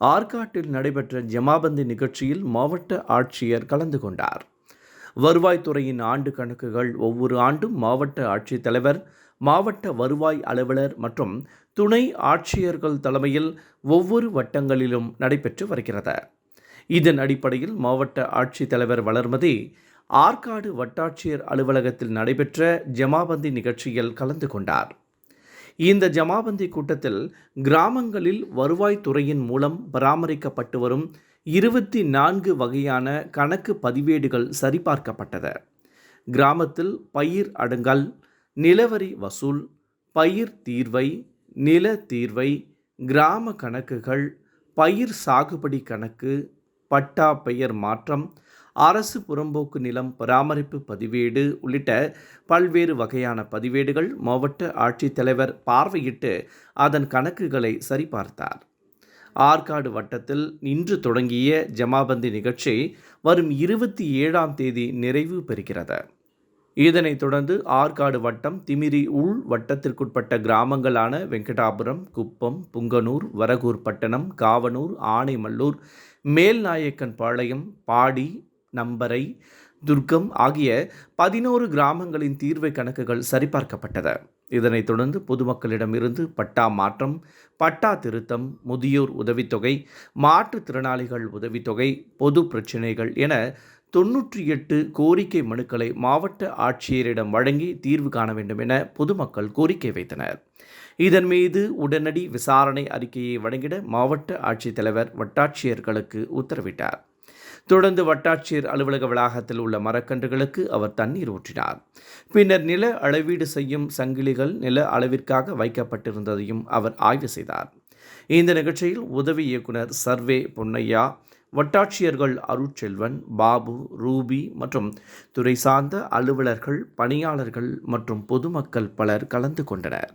ஆற்காட்டில் நடைபெற்ற ஜமாபந்தி நிகழ்ச்சியில் மாவட்ட ஆட்சியர் கலந்து கொண்டார். வருவாய்த்துறையின் ஆண்டு கணக்குகள் ஒவ்வொரு ஆண்டும் மாவட்ட ஆட்சித்தலைவர் மாவட்ட வருவாய் அலுவலர் மற்றும் துணை ஆட்சியர்கள் தலைமையில் ஒவ்வொரு வட்டங்களிலும் நடைபெற்று வருகிறது. இதன் அடிப்படையில் மாவட்ட ஆட்சித்தலைவர் வளர்மதி ஆற்காடு வட்டாட்சியர் அலுவலகத்தில் நடைபெற்ற ஜமாபந்தி நிகழ்ச்சியில் கலந்து கொண்டார். இந்த ஜமாபந்தி கூட்டத்தில் கிராமங்களில் வருவாய்த்துறையின் மூலம் பராமரிக்கப்பட்டு வரும் இருபத்தி நான்கு வகையான கணக்கு பதிவேடுகள் சரிபார்க்கப்பட்டது. கிராமத்தில் பயிர் அடங்கல் நிலவரி வசூல் பயிர் தீர்வை நில தீர்வை கிராம கணக்குகள் பயிர் சாகுபடி கணக்கு பட்டா பெயர் மாற்றம் அரசு புறம்போக்கு நிலம் பராமரிப்பு பதிவேடு உள்ளிட்ட பல்வேறு வகையான பதிவேடுகள் மாவட்ட ஆட்சித்தலைவர் பார்வையிட்டு அதன் கணக்குகளை சரிபார்த்தார். ஆற்காடு வட்டத்தில் இன்று தொடங்கிய ஜமாபந்தி நிகழ்ச்சி வரும் இருபத்தி ஏழாம் தேதி நிறைவு பெறுகிறது. இதனைத் தொடர்ந்து ஆற்காடு வட்டம் திமிரி உள் வட்டத்திற்குட்பட்ட கிராமங்களான வெங்கடாபுரம் குப்பம் புங்கனூர் வரகூர் பட்டணம் காவனூர் ஆனைமல்லூர் மேல்நாயக்கன் பாளையம் பாடி நம்பரை துர்க்கம் ஆகிய பதினோரு கிராமங்களின் தீர்வை கணக்குகள் சரிபார்க்கப்பட்டது. இதனைத் தொடர்ந்து பொதுமக்களிடமிருந்து பட்டா மாற்றம் பட்டா திருத்தம் முதியோர் உதவித்தொகை மாற்றுத்திறனாளிகள் உதவித்தொகை பொது பிரச்சினைகள் என தொன்னூற்றி எட்டு கோரிக்கை மனுக்களை மாவட்ட ஆட்சியரிடம் வழங்கி தீர்வு காண வேண்டும் என பொதுமக்கள் கோரிக்கை வைத்தனர். இதன் மீது உடனடி விசாரணை அறிக்கையை வழங்கிட மாவட்ட ஆட்சித்தலைவர் வட்டாட்சியர்களுக்கு உத்தரவிட்டார். தொடர்ந்து வட்டாட்சியர் அலுவலக வளாகத்தில் உள்ள மரக்கன்றுகளுக்கு அவர் தண்ணீர் ஊற்றினார். பின்னர் நில அளவீடு செய்யும் சங்கிலிகள் நில அளவிற்காக வைக்கப்பட்டிருந்ததையும் அவர் ஆய்வு செய்தார். இந்த நிகழ்ச்சியில் உதவி இயக்குனர் சர்வே பொன்னையா வட்டாட்சியர்கள் அருட்செல்வன் பாபு ரூபி மற்றும் துறை சார்ந்த அலுவலர்கள் பணியாளர்கள் மற்றும் பொதுமக்கள் பலர் கலந்து கொண்டனர்.